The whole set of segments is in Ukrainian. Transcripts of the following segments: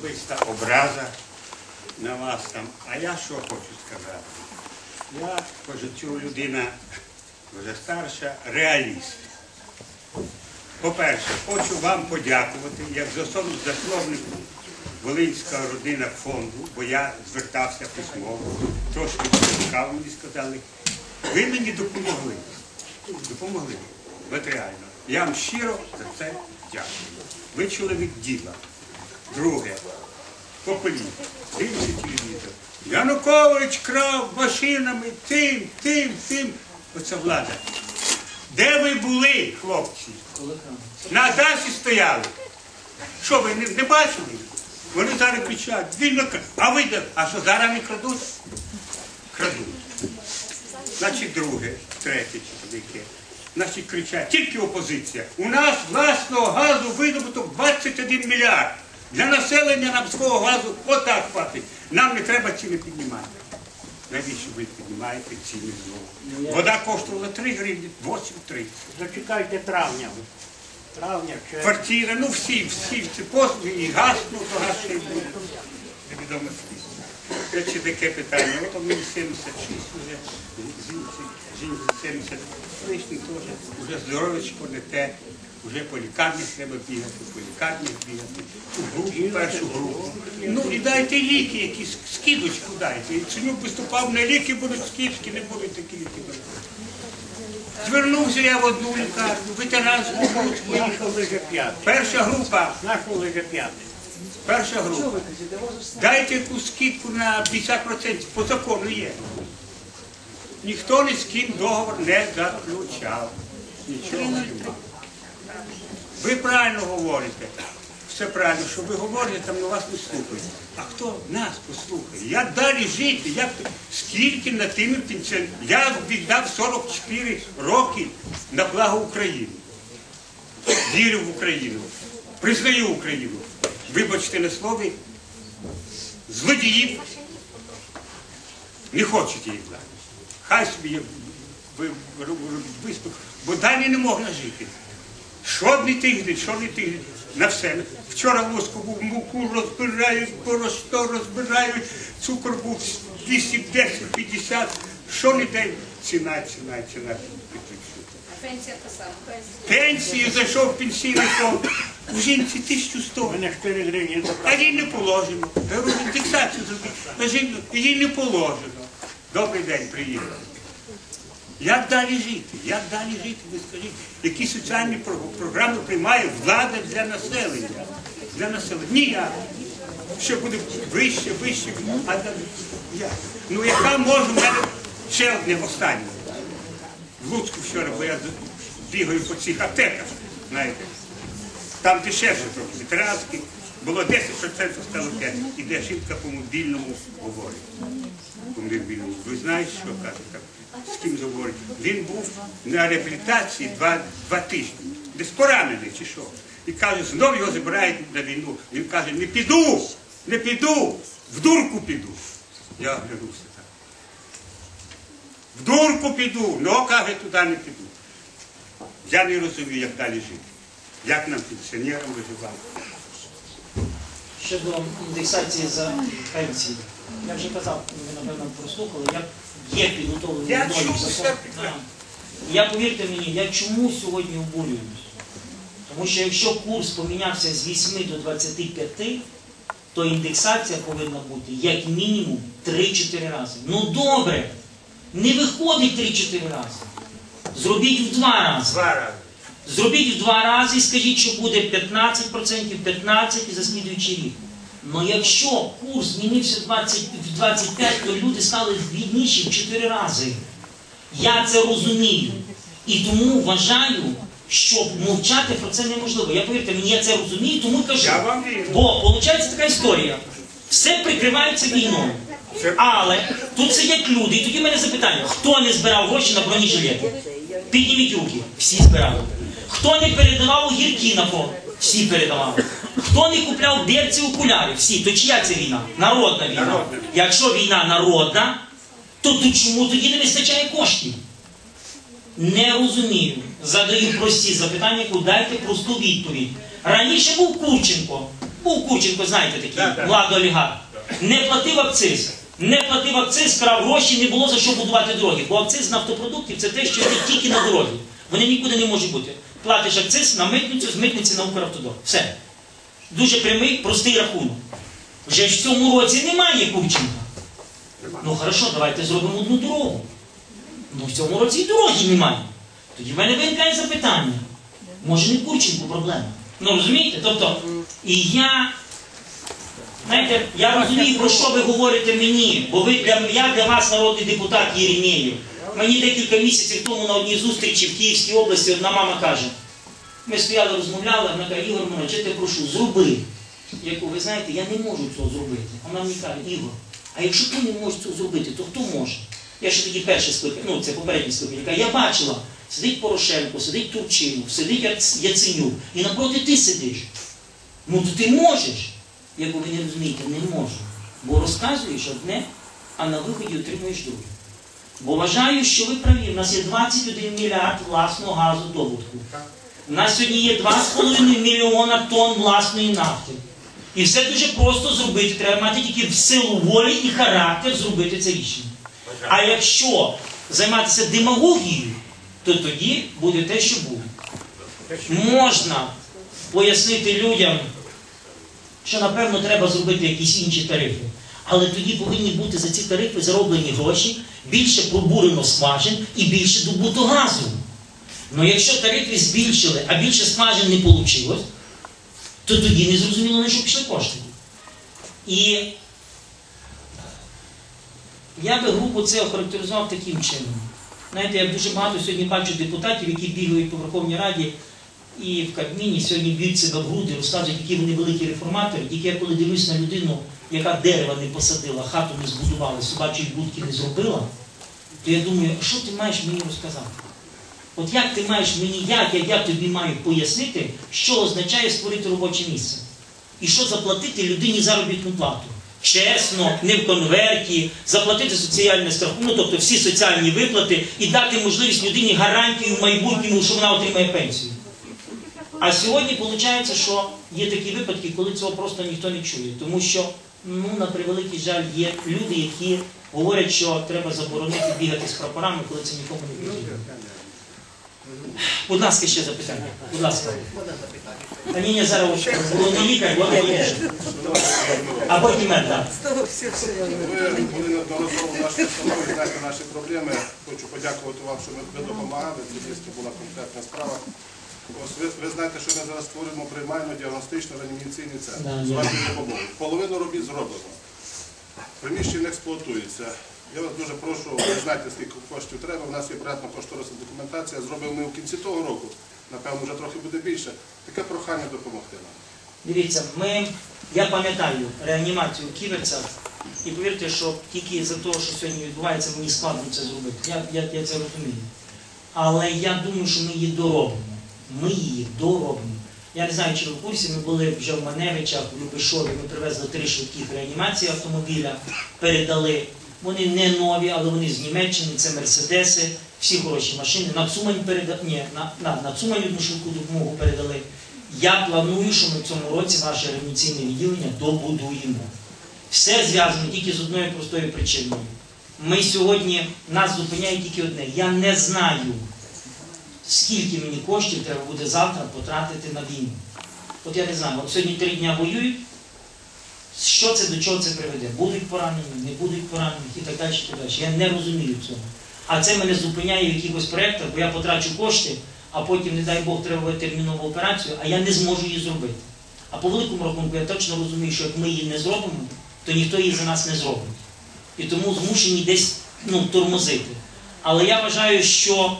особиста образа на вас там. А я що хочу сказати? Я по життю людина вже старша, реаліст. По-перше, хочу вам подякувати як засновнику Волинського родина фонду, бо я звертався письмово, трошки цікаво мені сказали. Ви мені допомогли. Допомогли матеріально. Я вам щиро за це дякую. Ви чоловік діла. Друге, попелі, дивіться телевізор. Янукович крав машинами тим, тим, тим. Оце влада. Де ви були, хлопці? На дачі стояли. Що ви не, не бачили? Вони зараз кричать, вільно кра- А ви де? А що зараз не крадуть? Крадуть. Значить, друге, третє чи яке. Значить, кричать, тільки опозиція. У нас власного газу видобуток 21 мільярд. Для населення нам свого газу отак хватить. Нам не треба ціни піднімати. Навіщо ви піднімаєте ціни знову? Вода коштувала 3 гривні, 8,30. Зачекайте травня. Травня ще. Квартира, ну всі, всі, всі послуги, і газ, ну то газ ще й буде. Невідомо скільки. Речі, таке питання. От мені 76 вже, жінці, жінці 70 лишні теж, вже здоровечко не те, вже по лікарнях треба бігати, по лікарнях бігати, у групу, першу групу. Ну і дайте ліки, якісь скидочку дайте. І Ценюк виступав на ліки, будуть скидки, не будуть такі ліки. Звернувся я в одну лікарню, ветеранську Луцьку. Наша лише п'яте. Перша група, Наша лише п'яте. перша група. Дайте якусь скидку на 50%, по закону є. Ніхто ні з ким договор не заключав. Нічого немає. Ви правильно говорите. Все правильно, що ви говорите, там на вас не слухають. А хто нас послухає? Як далі жити? Як... Скільки на тими пенсіонерами? Я віддав 44 роки на благо України. Вірю в Україну. Признаю Україну. Вибачте на слові, злодіїв не хочете їх дати. Хай собі виступ, бо далі не можна жити. Що не тиждень, що не тиждень, на все. Вчора в Луцьку був муку розбирають, борошно розбирають, цукор був 8, 10, 50. Що не день, ціна, ціна, ціна. Пенсія та сама. Пенсія. Пенсію зайшов пенсійний фонд. У жінці 1100. Мене 4 гривні А їй не положено. Я говорю, індексацію зробити. А їй не положено. Добрий день, приїхав. Як далі жити? Як далі жити? Ви скажіть, які соціальні програми приймає влада для населення? Для населення. Ніяк. Ще буде вище, вище. А далі як? Ну яка може мене ще одне останнє. В Луцьку вчора, бо я бігаю по цих аптеках, знаєте. Там дешевше трохи, ветеранський. Було 10%, стало 5%. Іде жінка по мобільному говорить. По мобільному. Ви знаєте, що каже? З ким говорить? Він був на реабілітації два, два тижні. Десь поранений чи що. І каже, знов його забирають на війну. Він каже, не піду, не піду, в дурку піду. Я оглянувся так. В дурку піду, ну каже, туди не піду. Я не розумію, як далі жити. Як нам пенсіонерам виживати. Щодо індексації за пенсії. Я вже казав, ви напевно прослухали, я є підготовлений Я мною чув, закон. прекрасно. Я повірте мені, я чому сьогодні обурююсь? Тому що якщо курс помінявся з 8 до 25, то індексація повинна бути як мінімум 3-4 рази. Ну добре, не виходить 3-4 рази. Зробіть в два рази. Два рази. Зробіть в два рази і скажіть, що буде 15%, 15% і за слідуючий рік. Ну якщо курс змінився 20, в 25, то люди стали бідніші в 4 рази. Я це розумію. І тому вважаю, що мовчати про це неможливо. Я повірте мені, я це розумію, тому кажу. Я вам вірю. Бо виходить така історія. Все прикривається війною. Але тут сидять люди, і тоді мене запитання: хто не збирав гроші на бронежилети? Підніміть руки, всі збирали. Хто не передавав огірки на фронт? Всі передавали. Хто не купляв берці окулярів? Всі. То чия це війна? Народна війна. Якщо війна народна, то, то чому тоді не вистачає коштів? Не розумію. Задаю прості запитання, яку дайте просту відповідь. Раніше був Курченко. Був Курченко, знаєте такий, Так, так. олігарх. Не платив акциз. Не платив акциз, крав гроші, не було за що будувати дороги. Бо акциз нафтопродуктів це те, що йде тільки на дороги. Вони нікуди не можуть бути. Платиш акциз на митницю, з митниці на Укравтодор. Все. Дуже прямий, простий рахунок. Вже в цьому році немає Курченка. Ну хорошо, давайте зробимо одну дорогу. Ну в цьому році і дороги немає. Тоді в мене виникає запитання. Може не в Курченку проблема? Ну розумієте? Тобто, і я, знаєте, я розумію, про що ви говорите мені, бо ви для, я для вас народний депутат Єремєєв. Мені декілька місяців тому на одній зустрічі в Київській області одна мама каже, ми стояли, розмовляли, вона каже, Ігор Миронович, я тебе прошу, зроби. Я кажу, ви знаєте, я не можу цього зробити. Вона мені каже, Ігор, а якщо ти не можеш цього зробити, то хто може? Я ще тоді перший скликав, ну це попередній скликання. Я бачила, сидить Порошенко, сидить Турчинов, сидить Яц- Яценюк, і напроти ти сидиш. Ну то ти можеш. Я кажу, ви не розумієте, не можу. Бо розказуєш одне, а на виході отримуєш друге. Бо вважаю, що ви праві. У нас є 21 мільярд власного газодобутку. У нас сьогодні є 2,5 мільйона тонн власної нафти. І все дуже просто зробити. Треба мати тільки в силу волі і характер зробити це рішення. А якщо займатися демагогією, то тоді буде те, що буде. Можна пояснити людям, що напевно треба зробити якісь інші тарифи. Але тоді повинні бути за ці тарифи зароблені гроші, більше пробурено скважин і більше добуто газу. Ну якщо тарифи збільшили, а більше скважин не вийшло, то тоді не зрозуміло, на що пішли кошти. І я би групу це охарактеризував таким чином. Знаєте, я дуже багато сьогодні бачу депутатів, які бігають по Верховній Раді і в Кабміні сьогодні б'ють себе в груди, розказують, які вони великі реформатори. Тільки я коли дивлюсь на людину, яка дерева не посадила, хату не збудувала, собачої будки не зробила, то я думаю, що ти маєш мені розказати? От як ти маєш мені, як я, я тобі маю пояснити, що означає створити робоче місце? І що заплатити людині заробітну плату? Чесно, не в конверті, заплатити соціальне страху, ну тобто всі соціальні виплати і дати можливість людині гарантію в майбутньому, що вона отримає пенсію. А сьогодні виходить, що є такі випадки, коли цього просто ніхто не чує. Тому що, ну, на превеликий жаль, є люди, які говорять, що треба заборонити бігати з прапорами, коли це нікому не потрібно. Будь ласка, ще запитання. Будь ласка. Та ні, ні, зараз головний лікар, є. А потім мен, так. Ви були неодноразово в нашій установі, знаєте наші проблеми. Хочу подякувати вам, що ви- ви допомагали. Це дійсно була конкретна справа. Ось ви, ви знаєте, що ми зараз створюємо приймальну діагностично реанімаційний центр Да, з вашою допомогою. Половину робіт зроблено. Приміщення експлуатується. Я вас дуже прошу, ви знаєте, скільки коштів треба. У нас є проєктна кошторисна документація. Зробимо ми в кінці того року. Напевно, вже трохи буде більше. Таке прохання допомогти нам. Дивіться, ми, я пам'ятаю реанімацію в і повірте, що тільки за те, що сьогодні відбувається, мені складно це зробити. Я, я, я це розумію. Але я думаю, що ми її доробимо. Ми її доробимо. Я не знаю, чи ви в курсі, ми були вже в Маневичах, в Любишові, ми привезли три швидких реанімації автомобіля, передали. Вони не нові, але вони з Німеччини, це Мерседеси, всі хороші машини. На Цумань передали, ні, на, на, на Цумань одну швидку допомогу передали. Я планую, що ми в цьому році ваше реанімаційне відділення добудуємо. Все зв'язано тільки з одною простою причиною. Ми сьогодні, нас зупиняє тільки одне. Я не знаю, скільки мені коштів треба буде завтра потратити на війну. От я не знаю, от сьогодні три дня воюють, що це до чого це приведе? Будуть поранені, не будуть поранені і так далі. і так далі. Я не розумію цього. А це мене зупиняє в якихось проєктах, бо я потрачу кошти, а потім, не дай Бог, треба термінову операцію, а я не зможу її зробити. А по великому рахунку я точно розумію, що як ми її не зробимо, то ніхто її за нас не зробить. І тому змушені десь ну, тормозити. Але я вважаю, що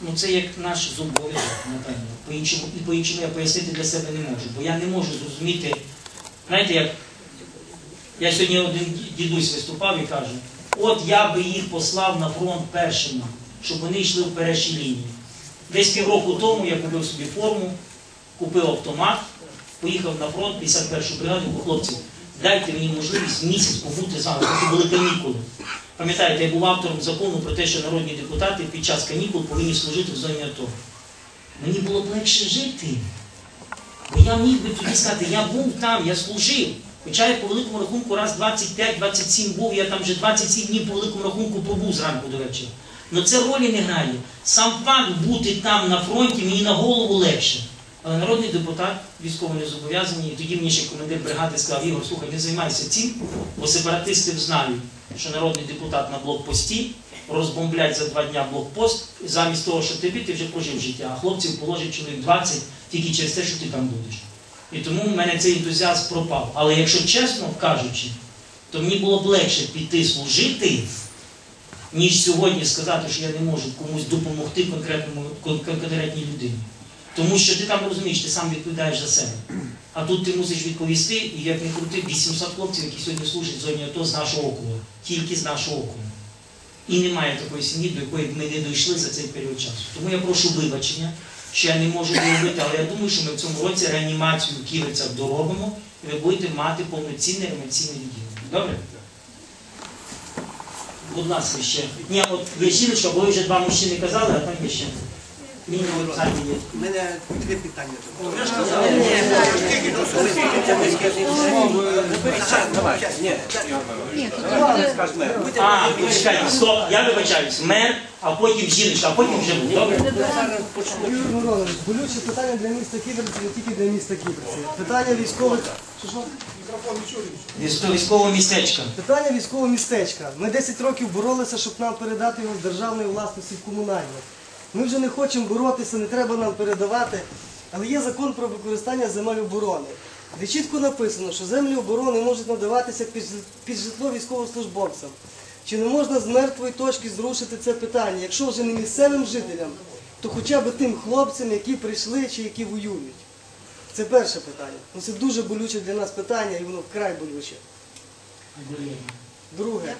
ну, це як наш зобов'язок, напевно. По-іншому, і по-іншому я пояснити для себе не можу. Бо я не можу зрозуміти, знаєте, як я сьогодні один дідусь виступав і каже, от я би їх послав на фронт першими, щоб вони йшли в першій лінії. Десь півроку тому я купив собі форму, купив автомат, поїхав на фронт, 51-шу бригаду, хлопці, дайте мені можливість місяць побути з вами, поки були канікули. Пам'ятаєте, я був автором закону про те, що народні депутати під час канікул повинні служити в зоні АТО. Мені було б легше жити. Бо я міг би тоді сказати, я був там, я служив. Хоча я по великому рахунку раз 25-27 був, я там вже 27 днів по великому рахунку пробув зранку до вечора. Але це ролі не грає. Сам факт бути там на фронті мені на голову легше. Але народний депутат військово не зобов'язаний, і тоді мені ще командир бригади сказав, Ігор, слухай, не займайся цим, бо сепаратисти знають, що народний депутат на блокпості розбомблять за два дня блокпост, замість того, щоб тобі, ти вже прожив життя, а хлопців положить чоловік 20 тільки через те, що ти там будеш. І тому в мене цей ентузіазм пропав. Але якщо чесно кажучи, то мені було б легше піти служити, ніж сьогодні сказати, що я не можу комусь допомогти конкретній людині. Тому що ти там розумієш, ти сам відповідаєш за себе. А тут ти мусиш відповісти, і як не крути, 800 хлопців, які сьогодні служать в зоні АТО з нашого округу, тільки з нашого округу. І немає такої сім'ї, до якої б ми не дійшли за цей період часу. Тому я прошу вибачення, я не можу доробити, але я думаю, що ми в цьому році реанімацію ківиця доробимо, і ви будете мати повноцінне реанімаційне відділення. Добре? Будь ласка, ще. Ні, от ви жіночка, бо ви вже два мужчини казали, а там є ще. У мене дві питання. А, почекайте, стоп, я вибачаюсь. Мер, а потім жіночка, а потім вже. Добре? Юрій Миронович, болюче питання для міста Ківерці, не тільки для міста Ківерці. Питання військових. Військового містечка. Питання військового містечка. Ми 10 років боролися, щоб нам передати його з державної власності в комунальну. Ми вже не хочемо боротися, не треба нам передавати. Але є закон про використання земель оборони, де чітко написано, що землі оборони можуть надаватися під, житло військовослужбовцям. Чи не можна з мертвої точки зрушити це питання? Якщо вже не місцевим жителям, то хоча б тим хлопцям, які прийшли чи які воюють. Це перше питання. Ну, це дуже болюче для нас питання, і воно вкрай болюче. Друге.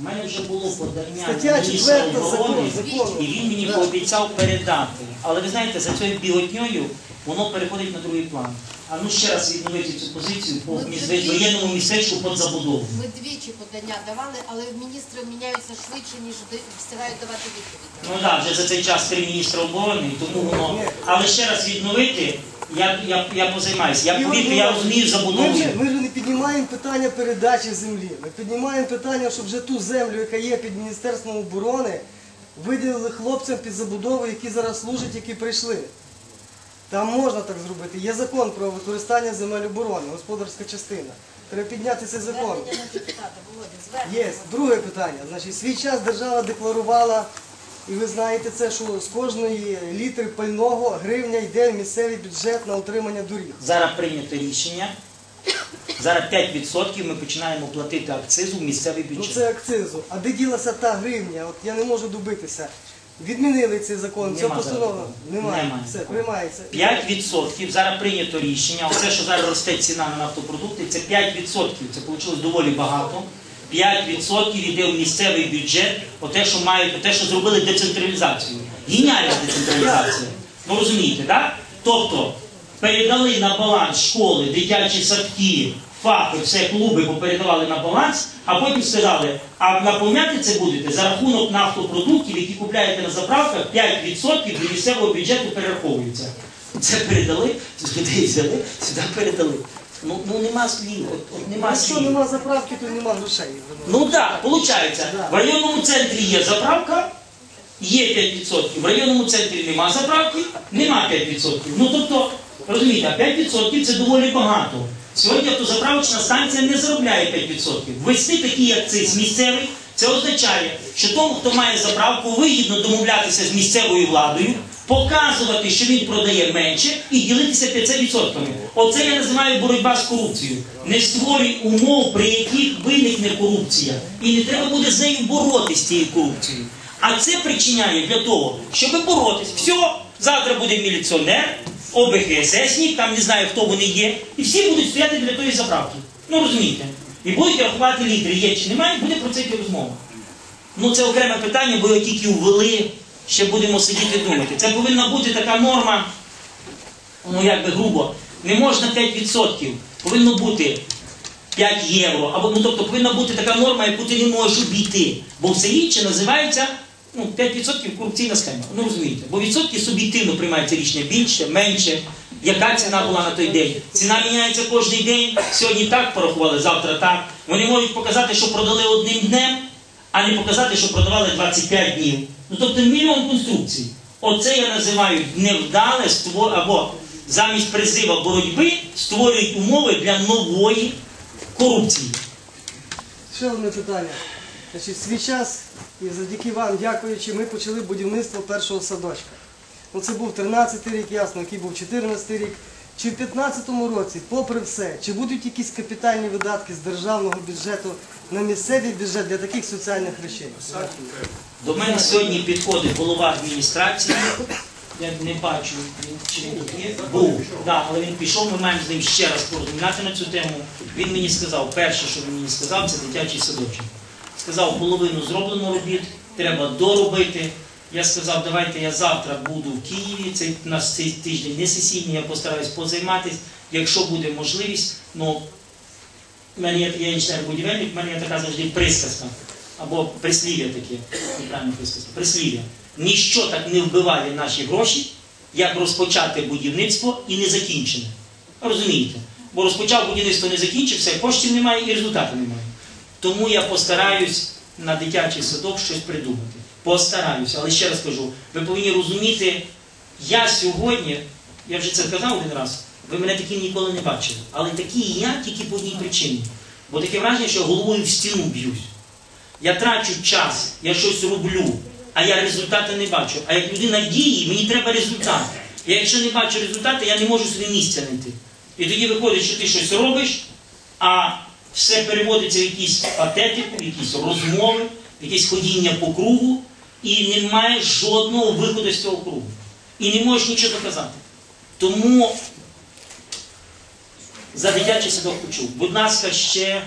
У мене вже було подання Стаття міністра 4 оборони, закон- закону. і він мені пообіцяв передати. Але ви знаєте, за цією біготньою воно переходить на другий план. А ну ще раз відновити цю позицію по Ми воєнному містечку під забудову. Ми двічі подання давали, але міністри міняються швидше, ніж встигають давати відповідь. Ну так, вже за цей час три міністра оборони, тому воно. Але ще раз відновити, я, я, я позаймаюся. Я повірте, я розумію Ми забудову. вже, ми вже не піднімаємо питання передачі землі. Ми піднімаємо питання, щоб вже ту землю, яка є під Міністерством оборони, виділили хлопцям під забудову, які зараз служать, які прийшли. Там можна так зробити. Є закон про використання земель оборони, господарська частина. Треба підняти цей закон. Є. Друге питання. Значить, свій час держава декларувала, і ви знаєте це, що з кожної літри пального гривня йде в місцевий бюджет на утримання доріг. Зараз прийнято рішення. Зараз 5% ми починаємо платити акцизу в місцевий Ну бюджет. це акцизу. А де ділася та гривня? От я не можу добитися. Відмінили цей закон, ця Нема постанова. такого. Немає. Немає Все, приймається. 5% зараз прийнято рішення. Оце, що зараз росте ціна на нафтопродукти, це 5%. Це вийшло доволі багато. 5% йде в місцевий бюджет, те, що мають, те, що зробили децентралізацію. Геніальна децентралізація. Ну розумієте, так? Тобто передали на баланс школи, дитячі садки, ФАПи, все клуби попередавали на баланс, а потім сказали, а наповняти це будете за рахунок нафтопродуктів, які купляєте на заправках, 5% до місцевого бюджету перераховується. Це передали, людей взяли, сюди передали. Ну, ну нема слів, от, от нема Якщо слів. нема заправки, то нема грошей. Ну так, виходить, в районному центрі є заправка, є 5%. В районному центрі нема заправки, нема 5%. Ну тобто, розумієте, а 5% це доволі багато. Сьогодні автозаправочна станція не заробляє 5%. Ввести такий акциз місцевий, це означає, що тому, хто має заправку, вигідно домовлятися з місцевою владою, показувати, що він продає менше, і ділитися 5%. Оце я називаю боротьба з корупцією. Не створюй умов, при яких виникне корупція. І не треба буде з нею боротися з цією корупцією. А це причиняє для того, щоб боротись. Все, завтра буде міліціонер, ОБХССник, там не знаю, хто вони є, і всі будуть стояти для тої заправки. Ну розумієте? І будуть рахувати літри, є чи немає, буде про це йти розмова. Ну це окреме питання, бо його тільки ввели, ще будемо сидіти думати. Це повинна бути така норма, ну як би грубо, не можна 5%, повинно бути 5 євро. Або, ну, тобто повинна бути така норма, яку ти не можеш обійти. Бо все інше називається Ну, 5% корупційна схема. Ну розумієте. Бо відсотки суб'єктивно приймаються рішення більше, менше. Яка ціна була на той день? Ціна міняється кожен день. Сьогодні так порахували, завтра так. Вони можуть показати, що продали одним днем, а не показати, що продавали 25 днів. Ну тобто мільйон конструкцій. Оце я називаю невдале створ або замість призива боротьби створюють умови для нової корупції. Ще одне питання. Значить, свій час і завдяки вам, дякуючи, ми почали будівництво першого садочка. Ну, це був 13 рік, ясно, який був 14 рік. Чи в 15-му році, попри все, чи будуть якісь капітальні видатки з державного бюджету на місцевий бюджет для таких соціальних речей? До мене сьогодні підходить голова адміністрації. Я не бачу, чи він тут є. Був, да, але він пішов, ми маємо з ним ще раз порозмовляти на цю тему. Він мені сказав, перше, що він мені сказав, це дитячий садочок. Сказав, половину зроблено робіт, треба доробити. Я сказав, давайте я завтра буду в Києві. Цей у нас цей тиждень не сесійний, я постараюсь позайматись. Якщо буде можливість, ну мене є, я інженер-будівельник, в мене є така завжди присказка. Або прислів'я таке, неправильно присказка, прислів'я. Ніщо так не вбиває наші гроші, як розпочати будівництво і не закінчене. Розумієте? Бо розпочав будівництво, не закінчив, все, коштів немає і результату немає. Тому я постараюсь на дитячий садок щось придумати. Постараюся. Але ще раз кажу, ви повинні розуміти, я сьогодні, я вже це казав один раз, ви мене таким ніколи не бачили. Але такий я тільки по одній причині. Бо таке враження, що головою в стіну б'юсь. Я трачу час, я щось роблю, а я результати не бачу. А як людина діє, мені треба результат. Я якщо не бачу результати, я не можу собі місця знайти. І тоді виходить, що ти щось робиш, а все переводиться в якісь патетику, в якісь розмови, в якесь ходіння по кругу, і немає жодного виходу з цього кругу. І не можеш нічого доказати. Тому за дитячий садок почув. Будь ласка, ще